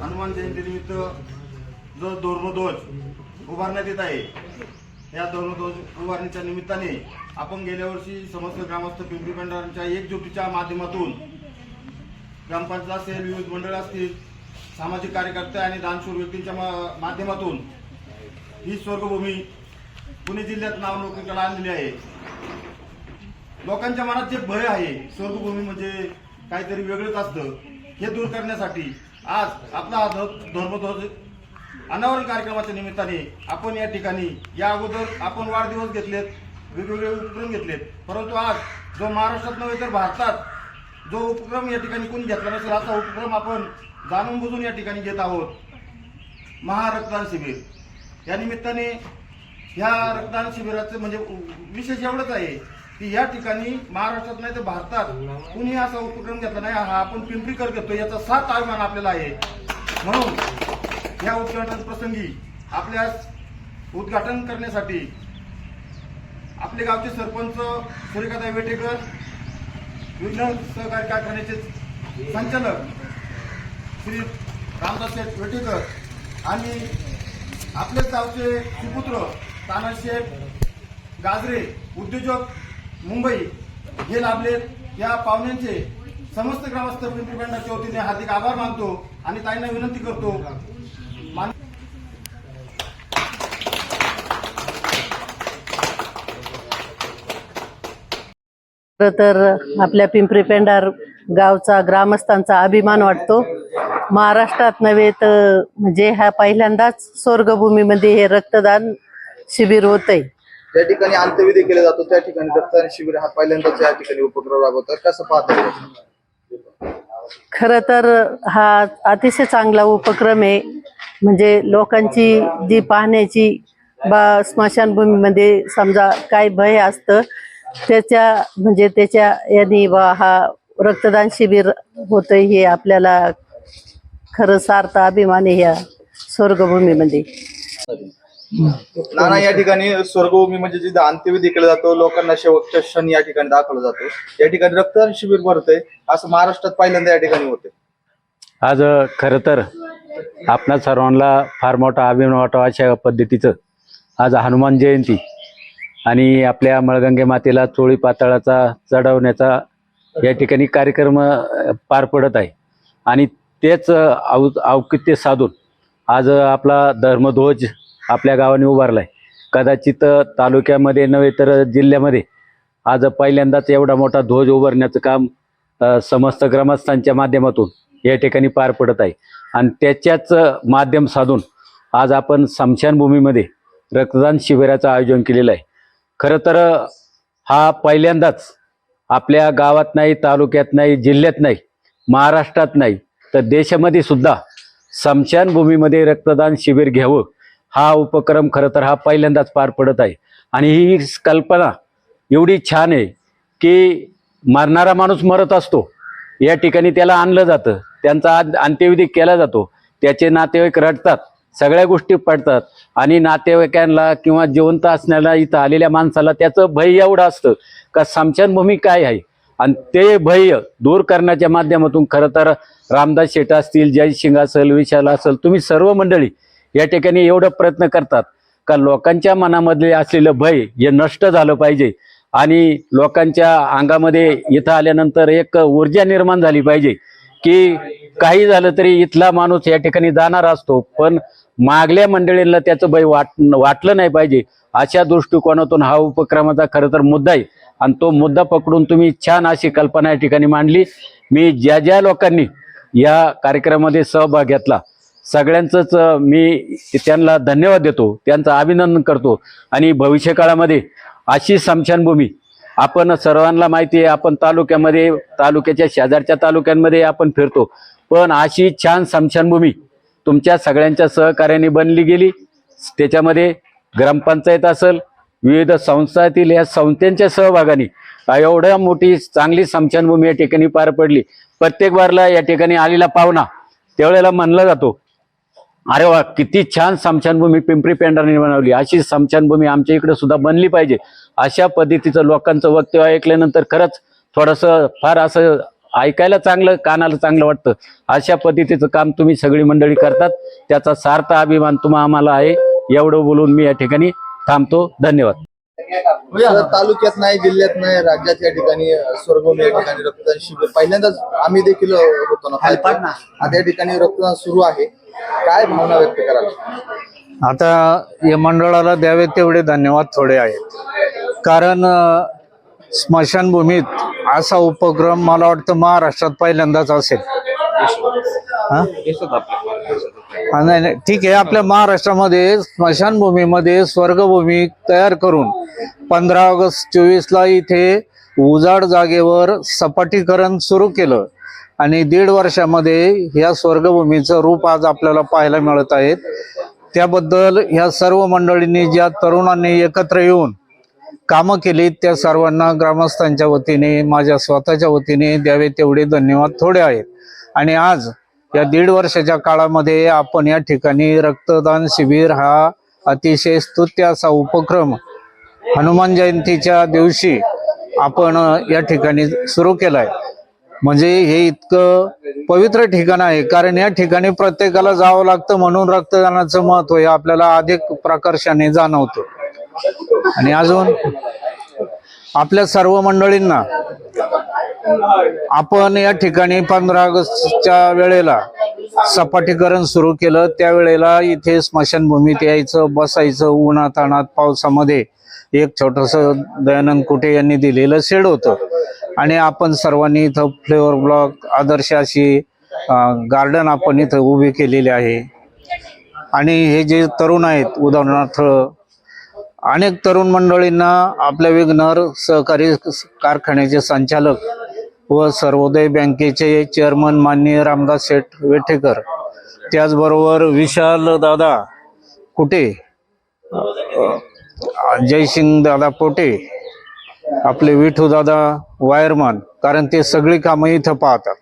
हनुमान जयंतीनिमित्त जो धोरणध्वज उभारण्यात येत आहे या धोरणध्वज उभारणीच्या निमित्ताने आपण गेल्या वर्षी समस्त ग्रामस्थ पिंपरी मंडळांच्या एकजुटीच्या माध्यमातून ग्रामपंचायत असेल विविध मंडळ असतील सामाजिक कार्यकर्ते आणि दानशूर व्यक्तींच्या मा- माध्यमातून ही स्वर्गभूमी पुणे जिल्ह्यात नावलौकिकाला आणलेली आहे. लोकांच्या मनात जे भय आहे स्वर्गभूमी म्हणजे काहीतरी वेगळंच असतं हे दूर करण्यासाठी आज आपला ध- धर्मध्वज अनावरण कार्यक्रमाच्या निमित्ताने आपण या ठिकाणी या अगोदर आपण वाढदिवस घेतलेत वेगवेगळे उपक्रम घेतलेत. परंतु आज जो महाराष्ट्रात नव्हे तर भारतात जो उपक्रम या ठिकाणी कोणी घेतला नसेल असा उपक्रम आपण जाणून बुजून या ठिकाणी घेत आहोत. महारक्तदान शिबिर. या निमित्ताने ह्या रक्तदान शिबिराचं म्हणजे विशेष एवढंच आहे की या ठिकाणी महाराष्ट्रात नाही तर भारतात कुणी असा उपक्रम घेतला नाही हा आपण पिंपरीकर घेतो याचा सात अभिमान आपल्याला आहे. म्हणून या उद्घाटन प्रसंगी आपल्या उद्घाटन करण्यासाठी आपले गावचे सरपंच सुरेखादा वेटेकर विघ्न सहकारी कारखान्याचे संचालक श्री रामदास वेटेकर आणि आपलेच गावचे सुपुत्र तानाशेठ गाजरे उद्योजक मुंबई हे लाभलेत या पाहुण्यांचे समस्त ग्रामस्थ पिंपरी बँडाच्या वतीने हार्दिक आभार मानतो आणि ताईंना विनंती करतो. तर आपल्या पिंपरी पेंडार गावचा ग्रामस्थांचा अभिमान वाटतो. महाराष्ट्रात नव्हे तर म्हणजे ह्या पहिल्यांदाच स्वर्गभूमीमध्ये हे रक्तदान शिबिर होतंय. ज्या ठिकाणी अंत्यविधी केला जातो त्या ठिकाणी रक्तदान शिबिर हा पहिल्यांदाच या ठिकाणी उपक्रम राबवतात. कसं पाहता खर तर हा अतिशय चांगला उपक्रम आहे. म्हणजे लोकांची जी पाहण्याची बा स्मशानभूमीमध्ये समजा काय भय असतं त्याच्या म्हणजे त्याच्या यांनी बा हा रक्तदान शिबिर होतं हे आपल्याला खरं सार्थ अभिमान आहे ह्या स्वर्गभूमीमध्ये. नाना या ठिकाणी स्वर्गभूमी म्हणजे जिथे अंत्यविधी केला जातो लोकांना शेवटच्या क्षण या ठिकाणी दाखवला जातो. या ठिकाणी रक्तदान शिबिर भरतंय असं महाराष्ट्रात पहिल्यांदा या ठिकाणी होते आज खर तर आपणा सर्वांना फार मोठा अभिमान वाटावा अशा पद्धतीचं. आज हनुमान जयंती आणि आपल्या मळगंगे मातेला चोळी पातळाचा चढवण्याचा या ठिकाणी कार्यक्रम पार पडत आहे. आणि तेच अ, औ औकित्य साधून आज आपला धर्मध्वज आपल्या गावाने उभारला आहे कदाचित तालुक्यामध्ये नव्हे तर जिल्ह्यामध्ये आज पहिल्यांदाच एवढा मोठा ध्वज उभारण्याचं काम समस्त ग्रामस्थांच्या माध्यमातून या ठिकाणी पार पडत आहे. आणि त्याच्याच माध्यम साधून आज आपण स्मशानभूमीमध्ये रक्तदान शिबिराचं आयोजन केलेलं आहे. खरं तर हा पहिल्यांदाच आपल्या गावात नाही तालुक्यात नाही जिल्ह्यात नाही महाराष्ट्रात नाही तर देशामध्ये सुद्धा स्मशानभूमीमध्ये रक्तदान शिबिर घ्यावं हा उपक्रम खरं तर हा पहिल्यांदाच पार पडत आहे. आणि ही कल्पना एवढी छान आहे की मरणारा माणूस मरत असतो. या ठिकाणी त्याला आणलं जातं. त्यांचा अंत्यविधी केला जातो. त्याचे नातेवाईक रडतात. सगळ्या गोष्टी पडतात. आणि नातेवाईकांना किंवा जिवंत असण्याला इथं आलेल्या माणसाला त्याचं भय एवढं असतं का समशानभूमी काय आहे? आणि ते भय दूर करण्याच्या माध्यमातून खरं तर रामदास शेठ असतील जय शिंग असेल विशाल असेल तुम्ही सर्व मंडळी या ठिकाणी एवढं प्रयत्न करतात. का लोकांच्या मनामधले असलेलं भय हे नष्ट झालं पाहिजे. आणि लोकांच्या अंगामध्ये इथं आल्यानंतर एक ऊर्जा निर्माण झाली पाहिजे. की काही झालं तरी इथला माणूस या ठिकाणी जाणार असतो पण मागल्या मंडळींना त्याचं भय वाट वाटलं नाही पाहिजे. अशा दृष्टिकोनातून हा उपक्रमाचा खरं तर मुद्दा आहे. आणि तो मुद्दा पकडून तुम्ही छान अशी कल्पना या ठिकाणी मांडली. मी ज्या ज्या लोकांनी या कार्यक्रमामध्ये सहभाग घेतला सगळ्यांचंच मी त्यांना धन्यवाद देतो त्यांचं अभिनंदन करतो. आणि भविष्य काळामध्ये अशी समशानभूमी आपण सर्वांना माहिती आहे आपण तालुक्यामध्ये तालुक्याच्या शेजारच्या तालुक्यांमध्ये आपण फिरतो. पण अशी छान समशानभूमी तुमच्या सगळ्यांच्या सहकार्याने बनली गेली. त्याच्यामध्ये ग्रामपंचायत असेल विविध संस्थातील या संस्थांच्या सहभागाने एवढ्या मोठी चांगली समशानभूमी या ठिकाणी पार पडली. प्रत्येक वारला या ठिकाणी आलेला पाहुणा त्यावेळेला म्हणला जातो अरे वा किती छान समशानभूमी पिंपरी पेंढाने बनवली. अशी समशानभूमी आमच्या इकडे सुद्धा बनली पाहिजे. अशा पद्धतीचं लोकांचं वक्तव्य ऐकल्यानंतर खरंच थोडंसं फार असं ऐकायला चांगलं कानाला चांगलं वाटतं. अशा पद्धतीचं काम तुम्ही सगळी मंडळी करतात. त्याचा सार्थ अभिमान तुम्हा आम्हाला आहे. एवढं बोलून मी या ठिकाणी थांबतो. धन्यवाद. तालुक्यात नाही जिल्ह्यात नाही राज्यात या ठिकाणी अ, स्वर्गभूमी या ठिकाणी रक्तदान शिबिर. पहिल्यांदाच आम्ही देखील होतो ना. आता या ठिकाणी रक्तदान सुरू आहे. काय भावना व्यक्त कराल? आता या मंडळाला द्यावे तेवढे धन्यवाद थोडे आहेत. कारण स्मशानभूमीत असा उपक्रम मला वाटतं महाराष्ट्रात पहिल्यांदाच असेल. नाही नाही. ठीक आहे आपल्या महाराष्ट्रामध्ये स्मशानभूमीमध्ये स्वर्गभूमी तयार करून पंधरा ऑगस्ट चोवीसला इथे उजाड जागेवर सपाटीकरण सुरू केलं. आणि दीड वर्षामध्ये या स्वर्गभूमीचं रूप आज आपल्याला पाहायला मिळत आहेत. त्याबद्दल ह्या सर्व मंडळींनी ज्या तरुणांनी एकत्र येऊन कामं केली त्या सर्वांना ग्रामस्थांच्या वतीने माझ्या स्वतःच्या वतीने द्यावे तेवढे धन्यवाद थोडे आहेत. आणि आज या दीड वर्षाच्या काळामध्ये आपण या ठिकाणी रक्तदान शिबिर हा अतिशय स्तुत्य असा उपक्रम हनुमान जयंतीच्या दिवशी आपण या ठिकाणी सुरू केलाय. म्हणजे हे इतकं पवित्र ठिकाण आहे कारण या ठिकाणी प्रत्येकाला जावं लागतं म्हणून रक्तदानाचं महत्त्व हे आपल्याला अधिक प्रकर्षाने जाणवतं. आणि अजून आपल्या सर्व मंडळींना आपण या ठिकाणी पंधरा ऑगस्टच्या वेळेला सपाटीकरण सुरू केलं. त्यावेळेला इथे स्मशानभूमीत यायचं बसायचं उन्हाताणात पावसामध्ये एक छोटस दयानंद कुटे यांनी दिलेलं शेड होतं. आणि आपण सर्वांनी इथं फ्लेवर ब्लॉक आदर्श अशी गार्डन आपण इथं उभी केलेली आहे. आणि हे जे तरुण आहेत उदाहरणार्थ अनेक तरुण मंडळींना आपल्या विघ्नर सहकारी कारखान्याचे संचालक व सर्वोदय बँकेचे चेअरमन माननीय रामदास शेठ वेठेकर. त्याचबरोबर विशाल दादा कुटे जयसिंग दादा पोटे आपले विठू दादा वायरमन कारण ते सगळी कामं इथं पाहतात.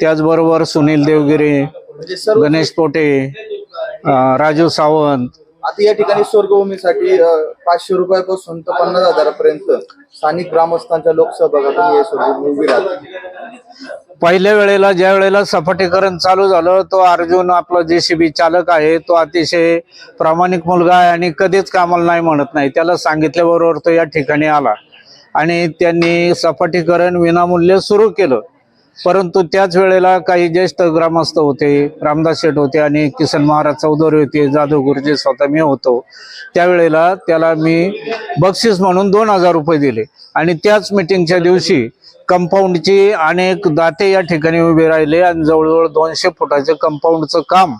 त्याचबरोबर सुनील देवगिरे गणेश पोटे राजू सावंत आता या ठिकाणी स्वर्गभूमीसाठी पाचशे रुपयापासून तर पन्नास हजारापर्यंत स्थानिक ग्रामस्थांच्या लोकसहभागातून स्वर्गभूमी उभी राहते. पहिल्या वेळेला ज्या वेळेला सपाटीकरण चालू झालं तो अर्जुन आपला जेसीबी चालक आहे तो अतिशय प्रामाणिक मुलगा आहे आणि कधीच कामाला नाही म्हणत नाही. त्याला सांगितल्याबरोबर तो या ठिकाणी आला आणि त्यांनी सपाटीकरण विनामूल्य सुरू केलं. परंतु त्याच वेळेला काही ज्येष्ठ ग्रामस्थ होते रामदास शेठ होते आणि किसन महाराज चौधरी होते जाधव गुरुजी स्वतः मी होतो. त्यावेळेला त्याला मी बक्षीस म्हणून दोन हजार रुपये दिले. आणि त्याच मिटिंगच्या दिवशी कंपाऊंडची अनेक दाते या ठिकाणी उभे राहिले आणि जवळजवळ दोनशे फुटाचे कंपाऊंडचं काम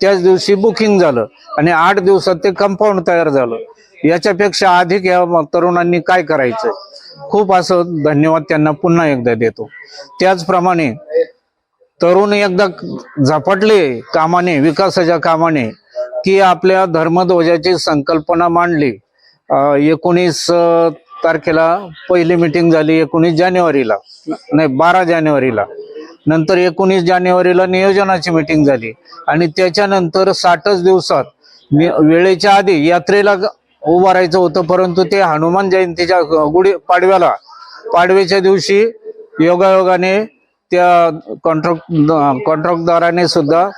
त्याच दिवशी बुकिंग झालं आणि आठ दिवसात ते कंपाऊंड तयार झालं. याच्यापेक्षा अधिक या तरुणांनी काय करायचं? खूप असं धन्यवाद त्यांना पुन्हा एकदा देतो. त्याचप्रमाणे तरुण एकदा झपाटले कामाने विकासाच्या कामाने की आपल्या धर्मध्वजाची संकल्पना मांडली. एकोणीस तारखेला पहिली मिटिंग झाली एकोणीस जानेवारीला. नाही बारा जानेवारीला. नंतर एकोणीस जानेवारीला नियोजनाची मिटिंग झाली. आणि त्याच्यानंतर साठच दिवसात वेळेच्या आधी यात्रेला उभं राहायचं होतं परंतु ते हनुमान जयंतीच्या गुढी पाडव्याला पाडव्याच्या दिवशी योगायोगाने त्या कॉन्ट्रॅक्ट कॉन्ट्रॅक्टदाराने सुद्धा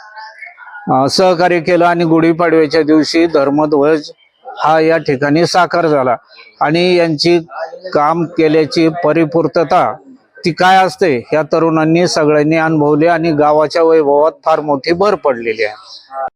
सहकार्य केलं आणि गुढीपाडव्याच्या दिवशी धर्मध्वज हा या ठिकाणी साकार झाला. आणि यांची काम केल्याची परिपूर्तता ती काय असते या तरुणांनी सगळ्यांनी अनुभवली आणि गावाच्या वैभवात फार मोठी भर पडलेली आहे.